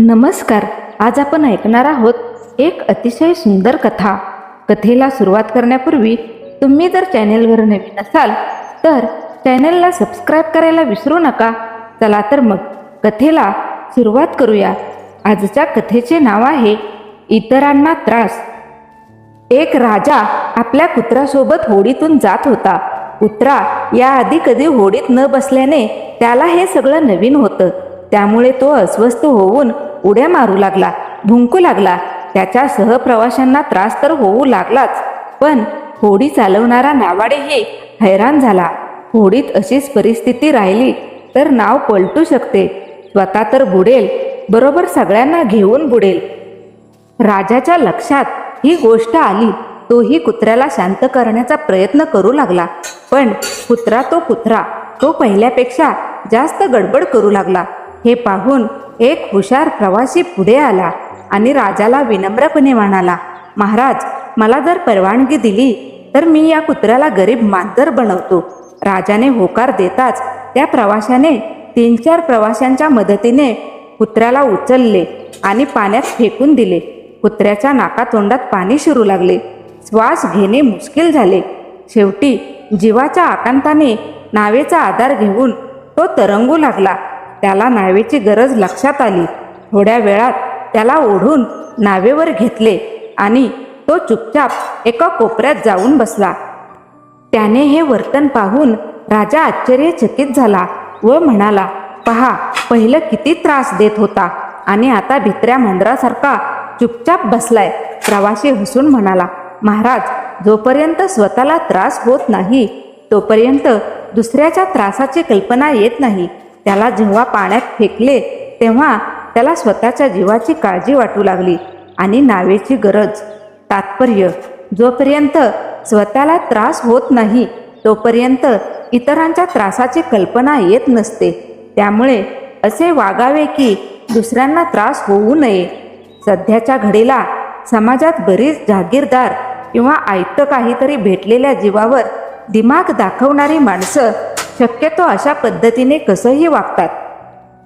नमस्कार आज आपण ऐकणार आहोत एक अतिशय सुंदर कथा. कथेला सुरुवात करण्यापूर्वी तुम्ही जर चॅनेलवर नवीन असाल तर चॅनेलला सबस्क्राईब करायला विसरू नका. चला तर मग कथेला सुरुवात करूया. आजच्या कथेचे नाव आहे इतरांना त्रास. एक राजा आपल्या कुत्र्यासोबत होडीतून जात होता. कुत्रा याआधी कधी होडीत न बसल्याने त्याला हे सगळं नवीन होतं. त्यामुळे तो अस्वस्थ होऊन उड्या मारू लागला भुंकू लागला. त्याच्या सहप्रवाशांना त्रास तर होऊ लागलाच पण होडी चालवणारा नावाडेही हैराण झाला. होडीत अशीच परिस्थिती राहिली तर नाव पलटू शकते. स्वतः तर बुडेल बरोबर सगळ्यांना घेऊन बुडेल. राजाच्या लक्षात ही गोष्ट आली तोही कुत्र्याला शांत करण्याचा प्रयत्न करू लागला. पण कुत्रा तो कुत्रा तो पहिल्यापेक्षा जास्त गडबड करू लागला. हे पाहून एक हुशार प्रवासी पुढे आला आणि राजाला विनम्रपणे म्हणाला महाराज मला जर परवानगी दिली तर मी या कुत्र्याला गरीब मांजर बनवतो. राजाने होकार देताच त्या प्रवाशाने तीन चार प्रवाशांच्या मदतीने कुत्र्याला उचलले आणि पाण्यात फेकून दिले. कुत्र्याच्या नाकातोंडात पाणी शिरू लागले. श्वास घेणे मुश्किल झाले. शेवटी जीवाच्या आकांताने नावेचा आधार घेऊन तो तरंगू लागला. त्याला नावेची गरज लक्षात आली. थोड्या वेळात त्याला ओढून नावेवर घेतले आणि तो चुपचाप एका कोपऱ्यात जाऊन बसला. त्याने हे वर्तन पाहून राजा आश्चर्यचकित झाला व म्हणाला पहा पहिलं किती त्रास देत होता आणि आता भित्र्या मांजरासारखा चुपचाप बसलाय प्रवासी हसून म्हणाला. महाराज जोपर्यंत स्वतःला त्रास होत नाही तोपर्यंत दुसऱ्याच्या त्रासाची कल्पना येत नाही. त्याला जेव्हा पाण्यात फेकले तेव्हा त्याला स्वतःच्या जीवाची काळजी वाटू लागली आणि नावेची गरज तात्पर्य जोपर्यंत स्वतःला त्रास होत नाही तोपर्यंत इतरांच्या त्रासाची कल्पना येत नसते. त्यामुळे असे वागावे की दुसऱ्यांना त्रास होऊ नये. सध्याच्या घडीला समाजात बरीच जागीरदार किंवा आयतं काहीतरी भेटलेल्या जीवावर दिमाग दाखवणारी माणसं शक्यतो अशा पद्धतीने कसंही वागतात.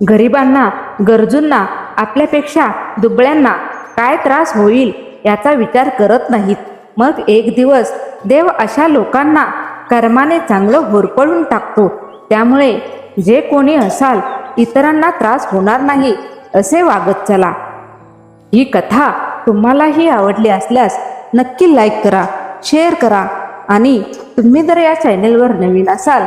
गरिबांना गरजूंना आपल्यापेक्षा दुबळ्यांना काय त्रास होईल याचा विचार करत नाहीत. मग एक दिवस देव अशा लोकांना कर्माने चांगलं होरपळून टाकतो. त्यामुळे जे कोणी असाल इतरांना त्रास होणार नाही असे वागत चला. ही कथा तुम्हालाही आवडली असल्यास नक्की लाईक करा शेअर करा आणि तुम्ही जर या चॅनेलवर नवीन असाल